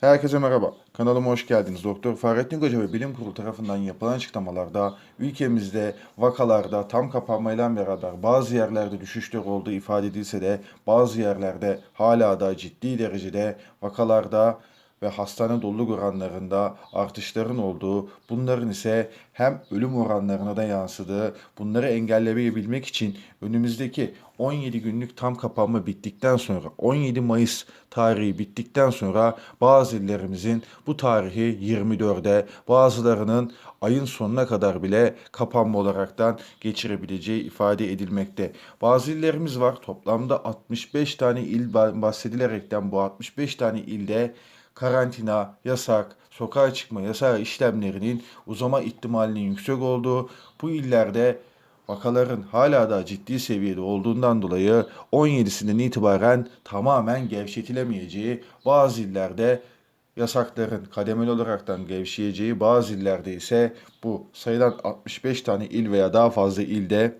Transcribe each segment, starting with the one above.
Herkese merhaba. Kanalıma hoş geldiniz. Doktor Fahrettin Koca ve Bilim Kurulu tarafından yapılan açıklamalarda ülkemizde vakalarda tam kapanmayla beraber bazı yerlerde düşüşler olduğu ifade edilse de bazı yerlerde hala da ciddi derecede vakalarda ve hastane doluluk oranlarında artışların olduğu, bunların ise hem ölüm oranlarına da yansıdığı, bunları engelleyebilmek için önümüzdeki 17 günlük tam kapanma bittikten sonra 17 Mayıs tarihi bittikten sonra bazı illerimizin bu tarihi 24'e bazılarının ayın sonuna kadar bile kapanma olaraktan geçirebileceği ifade edilmekte. Bazı illerimiz var toplamda 65 tane il bahsedilerekten bu 65 tane ilde karantina, yasak, sokağa çıkma yasağı işlemlerinin uzama ihtimalinin yüksek olduğu bu illerde vakaların hala da ciddi seviyede olduğundan dolayı 17'sinden itibaren tamamen gevşetilemeyeceği bazı illerde yasakların kademeli olaraktan gevşeyeceği bazı illerde ise bu sayılan 65 tane il veya daha fazla ilde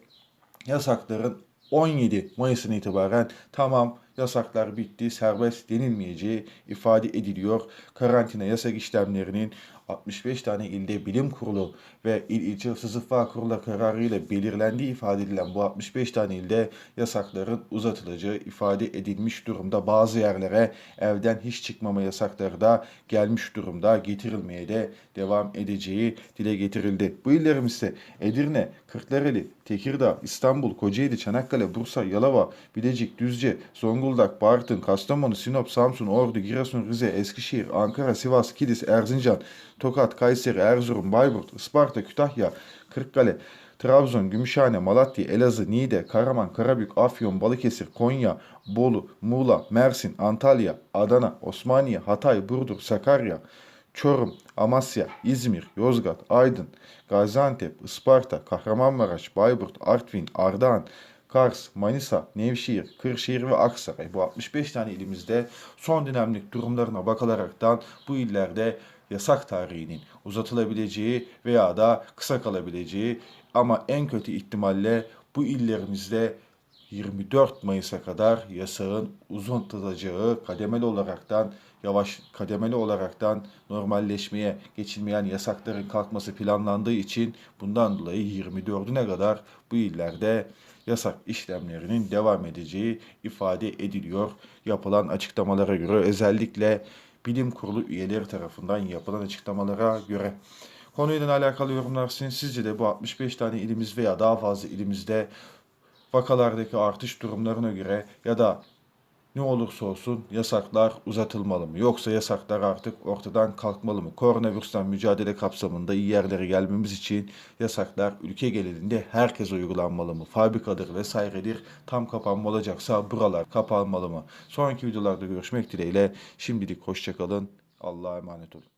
yasakların 17 Mayıs'ın itibaren tamam yasaklar bitti, serbest denilmeyeceği ifade ediliyor. Karantina yasak işlemlerinin 65 tane ilde bilim kurulu ve il ilçe hıfzı kurulu kararıyla belirlendiği ifade edilen bu 65 tane ilde yasakların uzatılacağı ifade edilmiş durumda. Bazı yerlere evden hiç çıkmama yasakları da gelmiş durumda getirilmeye de devam edeceği dile getirildi. Bu illerimiz ise Edirne, Kırklareli, Tekirdağ, İstanbul, Kocaeli, Çanakkale, Bursa, Yalova, Bilecik, Düzce, Zonguldak, Bartın, Kastamonu, Sinop, Samsun, Ordu, Giresun, Rize, Eskişehir, Ankara, Sivas, Kilis, Erzincan, Tokat, Kayseri, Erzurum, Bayburt, Isparta, Kütahya, Kırıkkale, Trabzon, Gümüşhane, Malatya, Elazığ, Niğde, Karaman, Karabük, Afyon, Balıkesir, Konya, Bolu, Muğla, Mersin, Antalya, Adana, Osmaniye, Hatay, Burdur, Sakarya, Çorum, Amasya, İzmir, Yozgat, Aydın, Gaziantep, Isparta, Kahramanmaraş, Bayburt, Artvin, Ardahan, Kars, Manisa, Nevşehir, Kırşehir ve Aksaray bu 65 tane ilimizde son dinamik durumlarına bakılaraktan bu illerde yasak tarihinin uzatılabileceği veya da kısa kalabileceği ama en kötü ihtimalle bu illerimizde 24 Mayıs'a kadar yasağın uzatacağı kademeli olaraktan yavaş kademeli olaraktan normalleşmeye geçilmeyen yasakların kalkması planlandığı için bundan dolayı 24'üne kadar bu illerde yasak işlemlerinin devam edeceği ifade ediliyor. Yapılan açıklamalara göre özellikle bilim kurulu üyeleri tarafından yapılan açıklamalara göre. Konuyla alakalı yorumlar. Sizce de bu 65 tane ilimiz veya daha fazla ilimizde vakalardaki artış durumlarına göre ya da ne olursa olsun yasaklar uzatılmalı mı? Yoksa yasaklar artık ortadan kalkmalı mı? Koronavirüsten mücadele kapsamında iyi yerlere gelmemiz için yasaklar ülke genelinde herkes uygulanmalı mı? Fabrikadır vesairedir tam kapanma olacaksa buralar kapanmalı mı? Sonraki videolarda görüşmek dileğiyle şimdilik hoşçakalın. Allah'a emanet olun.